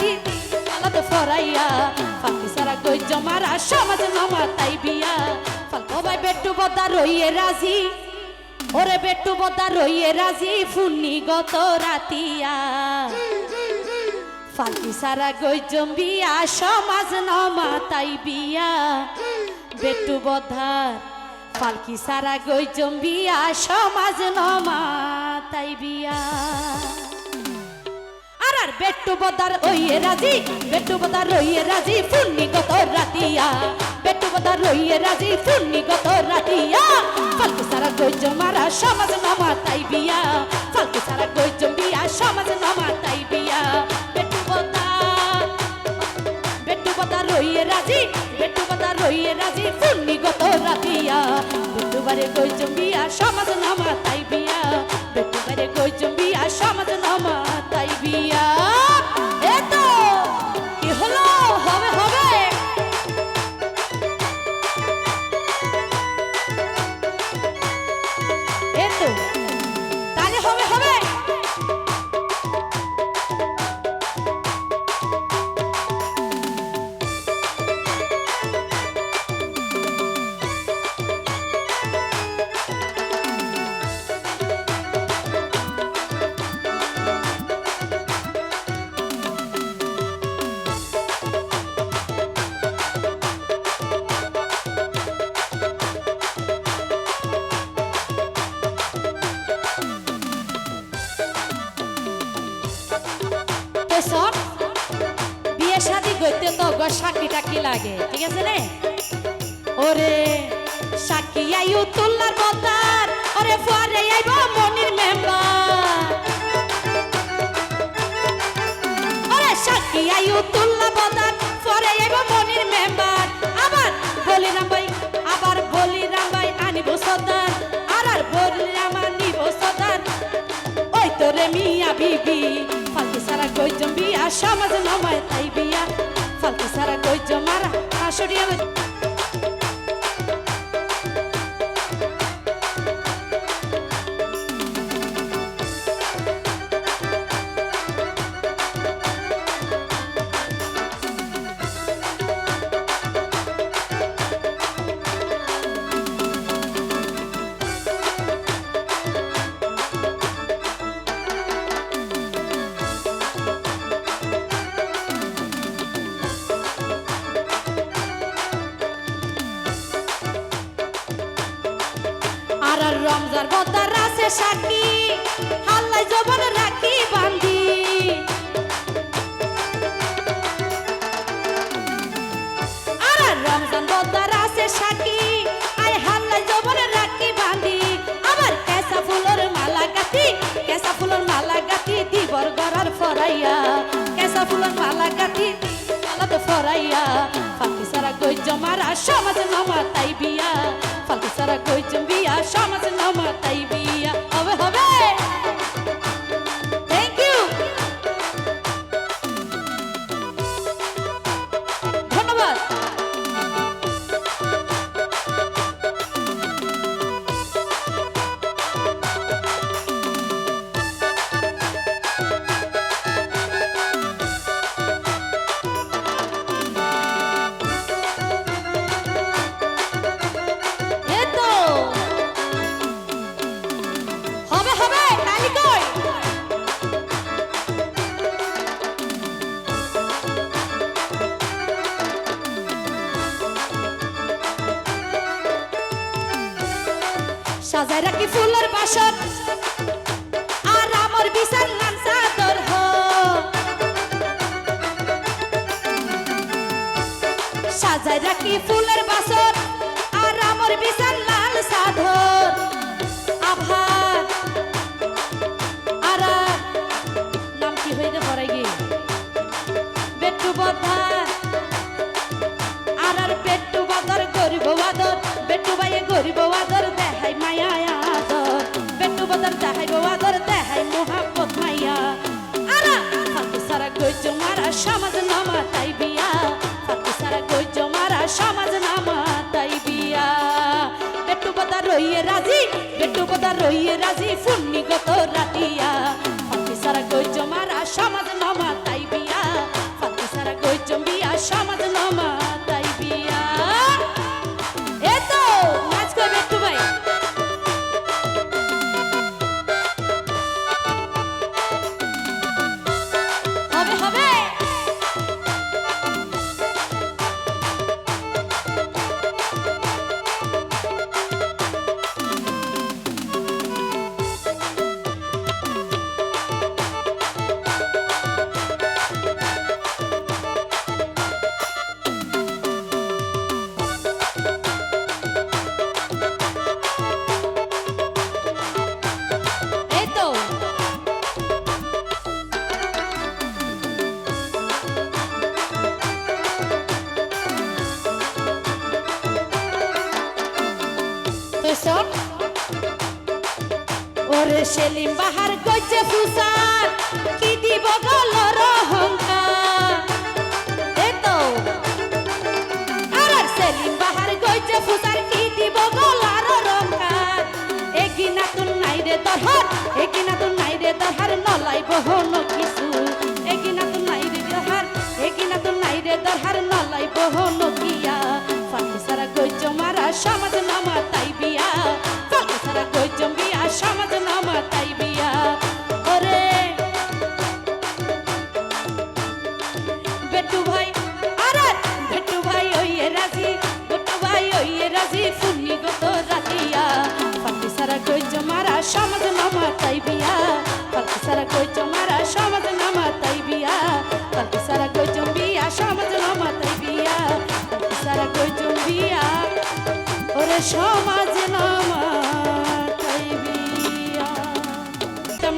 গাতি আলাদা ফরাইয়া, ফাঁকি সারা গই জমারা, সমাজ মামা তাই বিয়া। ফালকো ভাই বেটু বদা রইয়ে রাজি, ওরে বেটু বদা রইয়ে রাজি, ফুন্নি গত রাতিয়া। ফালকি সারা গই জম্বিয়া, সমাজ নমা তাই বিয়া। বেটু বধার ফালকি সারা গই জম্বিয়া, সমাজ নমা তাই বিয়া। বেট্টু বদার ওইয়ে রাজি, বেটু বদার রইয়ে রাজি, ফুন্নি গত রাতিয়া। বেট্টু বদার রইয়ে রাজি, ফুন্নি গত রাতিয়া। ফালকে সারা গইজ মারা, সমাজ নামা তাই বিয়া। ফালকে সারা গইজ বিয়া, সমাজ নামা তাই বিয়া। বেটু বদার বেট্টু বদার রইয়ে রাজি, বেটু বদার রইয়ে রাজি, ফুন্নি গত রাতিয়া। বেট্টু বারে গইজ বিয়া, সমাজ নামা তো বিয়ে শাদি করতে তো সাক্ষী টাকি লাগে, ঠিক আছে রে ওরে সাক্ষী আইউ তুল্লার বতার ওরে ফুয়ারে আইব মনির মেম্বার। ওরে সাক্ষী আইউ তুল্লা বতার ফুয়ারে আইব মনির মেম্বার। আবার বলি রামবাই আবার বলি রামবাই আনিব সদার আর আর বলি রামা নিব সদার ওই তোরে মিয়া বিবি। সমাজ মামায় তাই বিয়া। ফালতু সারা কই জমারা আসরিয়া আর রমজার বদার আছে সাকি হাল্লাই জবন রাখি বান্ধি আর রমজান বদার আছে সাকি আই হাল্লাই জবন রাখি বান্ধি আবার কেসা ফুলের মালা গাতি কেসা ফুলের মালা গাতি দিবর গরার ফরাইয়া। কেসা ফুলের মালা গাতি আলাদা ফরাইয়া, ফাঁকি সারা কই জমারা সমাজ নামা তাই বিয়া। ফাঁকি সারা কই জম্বিয়া সমাজ নামা তাই বিয়া। হবে হবে! সাজায় রাখি ফুলের বাসর আর আমার বিশাল সাজায় রাখি ফুলের বাসর আর আমার বিশাল লাল সাধর আভার আর, নাম কি বেটু বধার আর আর বেটু বাদর, গরিব বাদর, বেটু বাইয়ে গরিব বাদর। বেটু বাদর রইয়ে রাজি ফুন্নি গত রাতিয়া। ফুসন ওরে সেলিম বাহার গজে ফুসার কি দিব গলরা সমাজ নামা তাই বিয়া। কালকে সারা গজ্জ মারা, সমাজ নামা তাই বিয়া। কালকে সারা গজ্জ বিয়া, সমাজ নামা তাই বিয়া। কালকে সারা গজ্জ বিয়া। ওরে সমাজ না